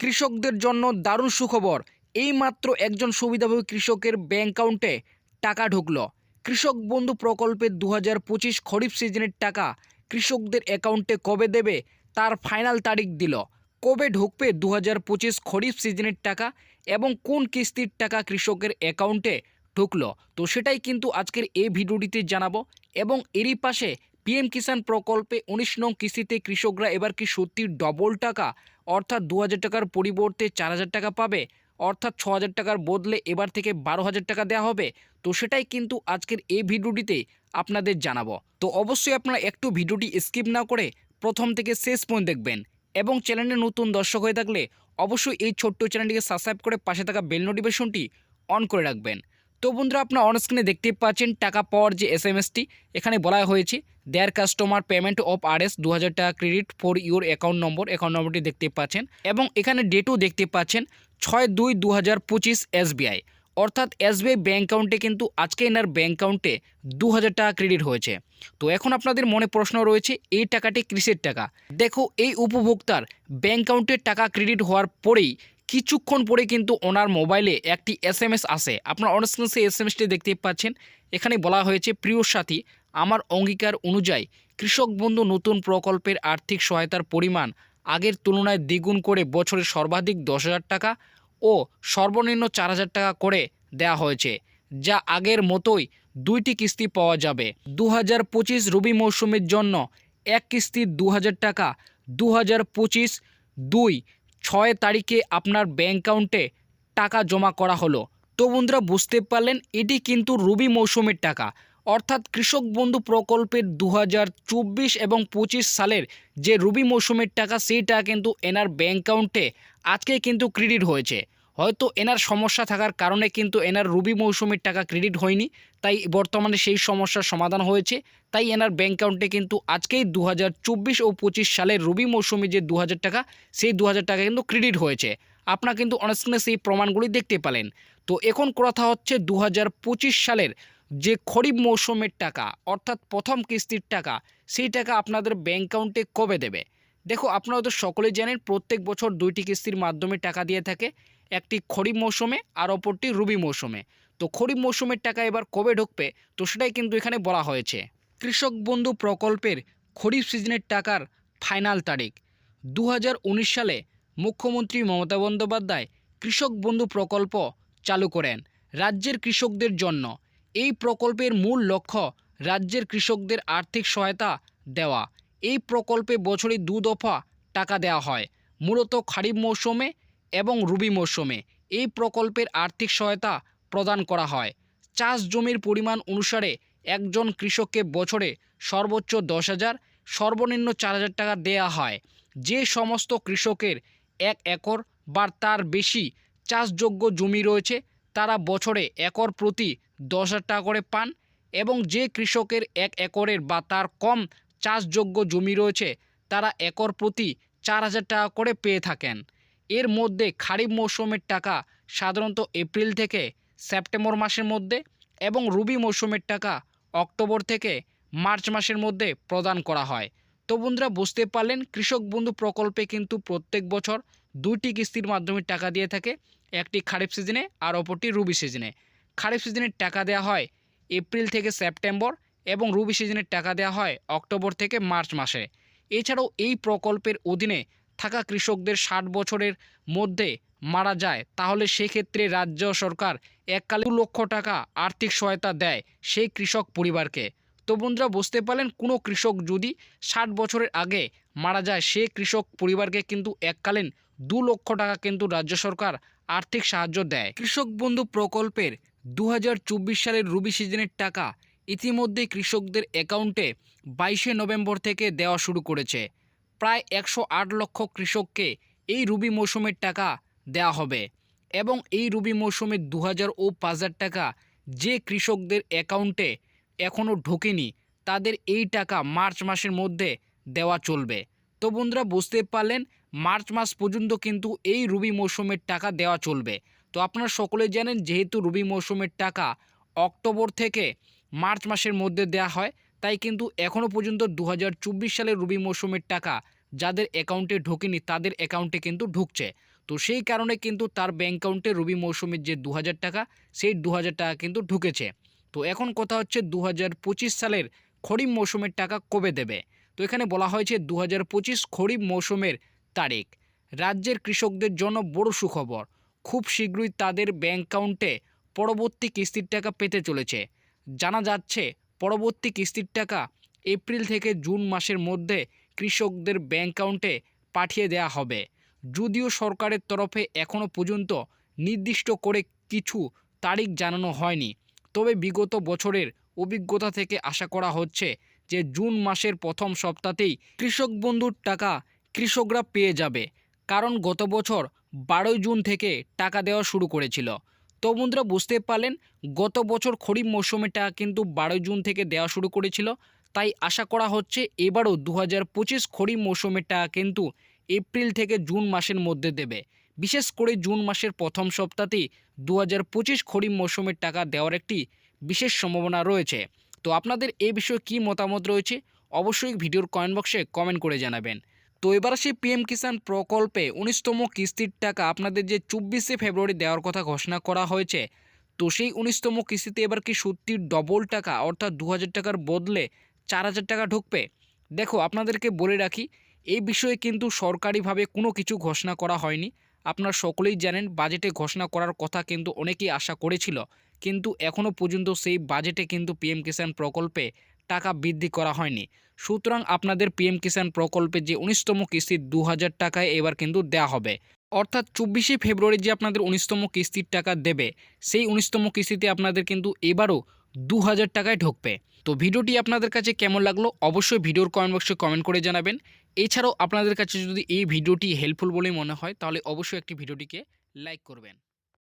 কৃষকদের জন্য দারুণ সুখবর। এইমাত্র একজন সুবিধাভোগী কৃষকের ব্যাংক অ্যাকাউন্টে টাকা ঢুকলো। কৃষক বন্ধু প্রকল্পের দু হাজার পঁচিশ খরিফ সিজনের টাকা কৃষকদের অ্যাকাউন্টে কবে দেবে তার ফাইনাল তারিখ দিল। কবে ঢুকবে দু হাজার পঁচিশ খরিফ সিজনের টাকা এবং কোন কিস্তির টাকা কৃষকের অ্যাকাউন্টে ঢুকলো? তো সেটাই কিন্তু আজকের এই ভিডিওটিতে জানাব এবং এরই পাশে পিএম কিষাণ প্রকল্পে উনিশ নং কিস্তিতে কৃষকরা এবার কি সত্যি ডবল টাকা? অর্থাৎ দু হাজার টাকার পরিবর্তে চার হাজার টাকা পাবে? অর্থাৎ ছ হাজার টাকার বদলে এবার থেকে বারো হাজার টাকা দেওয়া হবে? তো সেটাই কিন্তু আজকের এই ভিডিওটিতে আপনাদের জানাব। তো অবশ্যই আপনারা একটু ভিডিওটি স্কিপ না করে প্রথম থেকে শেষ পর্যন্ত দেখবেন এবং চ্যানেলে নতুন দর্শক হয়ে থাকলে অবশ্যই এই ছোট্ট চ্যানেলটিকে সাবস্ক্রাইব করে পাশে থাকা বেল নোটিফিকেশনটি অন করে রাখবেন। তো বন্ধুরা আপনার অনস্ক্রিনে দেখতে পাচ্ছেন টাকা পাওয়ার যে এস এম এসটি এখানে বলা হয়েছে there customer payment of R S দু হাজার টাকা credit for your account number account নম্বরটি দেখতে পাচ্ছেন। এবং এখানে ডেটও দেখতে পাচ্ছেন ছয় দুই দু হাজার পঁচিশ এসবিআই অর্থাৎ এসবিআই ব্যাঙ্ক অ্যাকাউন্টে কিন্তু আজকে এনার ব্যাঙ্ক অ্যাকাউন্টে দু হাজার টাকা ক্রেডিট হয়েছে। তো এখন আপনাদের মনে প্রশ্ন রয়েছে, এই টাকাটি কিসের টাকা? দেখো, এই উপভোক্তার ব্যাঙ্ক অ্যাকাউন্টে টাকা ক্রেডিট হওয়ার পরেই কিছুক্ষণ পরে কিন্তু ওনার মোবাইলে একটি এস এম এস আসে। আপনার অনস্ক্রিন সেই এস এম এসটি দেখতে পাচ্ছেন। এখানে বলা হয়েছে, প্রিয় সাথী, আমার অঙ্গীকার অনুযায়ী কৃষক বন্ধু নতুন প্রকল্পের আর্থিক সহায়তার পরিমাণ আগের তুলনায় দ্বিগুণ করে বছরে সর্বাধিক দশ হাজার টাকা ও সর্বনিম্ন চার হাজার টাকা করে দেওয়া হয়েছে, যা আগের মতোই দুইটি কিস্তি পাওয়া যাবে। দু হাজার পঁচিশ রবি মৌসুমের জন্য এক কিস্তি দু হাজার টাকা দু হাজার পঁচিশ দুই ছয় তারিখে আপনার ব্যাঙ্ক অ্যাকাউন্টে টাকা জমা করা হলো। তো বন্ধুরা, বুঝতে পারলেন, এটি কিন্তু রবি মৌসুমের টাকা। অর্থাৎ কৃষক বন্ধু প্রকল্পের দু হাজার চব্বিশ এবং পঁচিশ সালের যে রবি মৌসুমের টাকা সেই টাকা কিন্তু এনার ব্যাঙ্ক অ্যাকাউন্টে আজকে কিন্তু ক্রেডিট হয়েছে। হয়তো এনার সমস্যা থাকার কারণে কিন্তু এনার রবি মৌসুমের টাকা ক্রেডিট হয়নি। তাই বর্তমানে সেই সমস্যার সমাধান হয়েছে। তাই এনার ব্যাঙ্ক অ্যাকাউন্টে কিন্তু আজকেই দু হাজার চব্বিশ ও পঁচিশ সালের রবি মৌসুমে যে দু হাজার টাকা, সেই দু হাজার টাকা কিন্তু ক্রেডিট হয়েছে। আপনারা কিন্তু অনস্ক্রিনে সেই প্রমাণগুলি দেখতে পেলেন। তো এখন কথা হচ্ছে দু হাজার পঁচিশ সালের যে খরিফ মৌসুমের টাকা, অর্থাৎ প্রথম কিস্তির টাকা, সেই টাকা আপনাদের ব্যাঙ্ক অ্যাকাউন্টে কবে দেবে? দেখো, আপনারা তো সকলেই জানেন প্রত্যেক বছর দুইটি কিস্তির মাধ্যমে টাকা দিয়ে থাকে। একটি খরিফ মৌসুমে আর অপরটি রবি মৌসুমে। তো খরিফ মৌসুমের টাকা এবার কবে ঢুকবে? তো সেটাই কিন্তু এখানে বলা হয়েছে। কৃষক বন্ধু প্রকল্পের খরিফ সিজনের টাকার ফাইনাল তারিখ। দু হাজার উনিশ সালে মুখ্যমন্ত্রী মমতা বন্দ্যোপাধ্যায় কৃষক বন্ধু প্রকল্প চালু করেন রাজ্যের কৃষকদের জন্য। এই প্রকল্পের মূল লক্ষ্য রাজ্যের কৃষকদের আর্থিক সহায়তা দেওয়া। এই প্রকল্পে বছরে দু দফা টাকা দেওয়া হয়, মূলত খারিফ মৌসুমে এবং রবি মৌসুমে। এই প্রকল্পের আর্থিক সহায়তা প্রদান করা হয়। চাষ জমির পরিমাণ অনুসারে একজন কৃষককে বছরে সর্বোচ্চ দশ হাজার, সর্বনিম্ন চার হাজার টাকা দেওয়া হয়। যে সমস্ত কৃষকের এক একর বা তার বেশি চাষযোগ্য জমি রয়েছে, তারা বছরে একর প্রতি দশ হাজার টাকা করে পান এবং যে কৃষকের এক একরের বা তার কম চাষযোগ্য জমি রয়েছে, তারা একর প্রতি চার হাজার টাকা করে পেয়ে থাকেন। এর মধ্যে খারিফ মৌসুমের টাকা সাধারণত এপ্রিল থেকে সেপ্টেম্বর মাসের মধ্যে এবং রবি মৌসুমের টাকা অক্টোবর থেকে মার্চ মাসের মধ্যে প্রদান করা হয়। তো বন্ধুরা, বুঝতে পারলেন, কৃষক বন্ধু প্রকল্পে কিন্তু প্রত্যেক বছর দুইটি কিস্তির মাধ্যমে টাকা দিয়ে থাকে, একটি খারিফ সিজনে আর অপরটি রবি সিজনে। খারিফ সিজনের টাকা দেওয়া হয় এপ্রিল থেকে সেপ্টেম্বর এবং রবি সিজনের টাকা দেওয়া হয় অক্টোবর থেকে মার্চ মাসে। এছাড়াও এই প্রকল্পের অধীনে থাকা কৃষকদের ষাট বছরের মধ্যে মারা যায়, তাহলে সেক্ষেত্রে রাজ্য সরকার এককালে দু লক্ষ টাকা আর্থিক সহায়তা দেয় সেই কৃষক পরিবারকে। তো বন্ধুরা, বুঝতে পারলেন, কোনো কৃষক যদি ষাট বছরের আগে মারা যায়, সে কৃষক পরিবারকে কিন্তু এককালীন দু লক্ষ টাকা কিন্তু রাজ্য সরকার আর্থিক সাহায্য দেয়। কৃষক বন্ধু প্রকল্পের দু চব্বিশ সালের রবি সিজনের টাকা ইতিমধ্যে কৃষকদের অ্যাকাউন্টে বাইশে নভেম্বর থেকে দেওয়া শুরু করেছে। প্রায় একশো আট লক্ষ কৃষককে এই রবি মৌসুমের টাকা দেওয়া হবে। এবং এই রবি মৌসুমে দু হাজার ও পাঁচ হাজার টাকা যে কৃষকদের অ্যাকাউন্টে এখনও ঢোকেনি, তাদের এই টাকা মার্চ মাসের মধ্যে দেওয়া চলবে। তো বন্ধুরা, বুঝতে পারলেন, মার্চ মাস পর্যন্ত কিন্তু এই রবি মৌসুমের টাকা দেওয়া চলবে। তো আপনারা সকলে জানেন, যেহেতু রবি মৌসুমের টাকা অক্টোবর থেকে মার্চ মাসের মধ্যে দেওয়া হয়, তাই কিন্তু এখনও পর্যন্ত দু হাজার চব্বিশ সালের রবি মৌসুমের টাকা যাদের অ্যাকাউন্টে ঢোকেনি, তাদের অ্যাকাউন্টে কিন্তু ঢুকছে। তো সেই কারণে কিন্তু তার ব্যাঙ্ক অ্যাকাউন্টে রবি মৌসুমের যে দু হাজার টাকা, সেই দু হাজার টাকা কিন্তু ঢুকেছে। তো এখন কথা হচ্ছে দু হাজার পঁচিশ সালের খরিফ মৌসুমের টাকা কবে দেবে? তো এখানে বলা হয়েছে দু হাজার পঁচিশ খরিফ মৌসুমের তারিখ। রাজ্যের কৃষকদের জন্য বড় সুখবর। খুব শীঘ্রই তাদের ব্যাঙ্ক অ্যাকাউন্টে পরবর্তী কিস্তির টাকা পেতে চলেছে। জানা যাচ্ছে, পরবর্তী কিস্তির টাকা এপ্রিল থেকে জুন মাসের মধ্যে কৃষকদের ব্যাঙ্ক অ্যাকাউন্টে পাঠিয়ে দেওয়া হবে। যদিও সরকারের তরফে এখনও পর্যন্ত নির্দিষ্ট করে কিছু তারিখ জানানো হয়নি। তবে বিগত বছরের অভিজ্ঞতা থেকে আশা করা হচ্ছে যে জুন মাসের প্রথম সপ্তাহতেই কৃষক বন্ধুর টাকা কৃষকরা পেয়ে যাবে। কারণ গত বছর বারোই জুন থেকে টাকা দেওয়া শুরু করেছিল। তো বন্ধুরা, বুঝতে পারলেন, গত বছর খরিফ মৌসুমে টাকা কিন্তু বারোই জুন থেকে দেওয়া শুরু করেছিল। তাই আশা করা হচ্ছে এবারও দু হাজার পঁচিশ খরিফ মৌসুমের টাকা কিন্তু এপ্রিল থেকে জুন মাসের মধ্যে দেবে। বিশেষ করে জুন মাসের প্রথম সপ্তাহতেই দু হাজার পঁচিশ খরিফ মৌসুমের টাকা দেওয়ার একটি বিশেষ সম্ভাবনা রয়েছে। তো আপনাদের এ বিষয়ে কী মতামত রয়েছে? অবশ্যই ভিডিওর কমেন্ট বক্সে কমেন্ট করে জানাবেন। তো এবার সেই পিএম কিষাণ প্রকল্পে। উনিশতম কিস্তির টাকা আপনাদের যে চব্বিশে ফেব্রুয়ারি দেওয়ার কথা ঘোষণা করা হয়েছে, তো সেই উনিশতম কিস্তিতে এবার কি সত্যি ডবল টাকা, অর্থাৎ দু হাজার টাকার বদলে চার হাজার টাকা ঢুকবে? দেখো, আপনাদেরকে বলে রাখি এই বিষয়ে কিন্তু সরকারিভাবে কোনো কিছু ঘোষণা করা হয়নি। আপনারা সকলেই জানেন বাজেটে ঘোষণা করার কথা কিন্তু অনেকেই আশা করেছিল। কিন্তু এখনও পর্যন্ত সেই বাজেটে কিন্তু পিএম কিষাণ প্রকল্পে টাকা বৃদ্ধি করা হয়নি। সুতরাং আপনাদের পিএম কিষাণ প্রকল্পে যে উনিশতম কিস্তি দু হাজার টাকায় এবার কিন্তু দেওয়া হবে। অর্থাৎ চব্বিশে ফেব্রুয়ারি যে আপনাদের উনিশতম কিস্তির টাকা দেবে, সেই উনিশতম কিস্তিতে আপনাদের কিন্তু এবারও দু হাজার টাকায় ঢুকবে। তো ভিডিওটি আপনাদের কাছে কেমন লাগল অবশ্যই ভিডিওর কমেন্ট বক্সে কমেন্ট করে জানাবেন। এছাড়াও আপনাদের কাছে যদি এই ভিডিওটি হেল্পফুল বলে মনে হয়, তাহলে অবশ্যই একটি ভিডিওটিকে লাইক করবেন।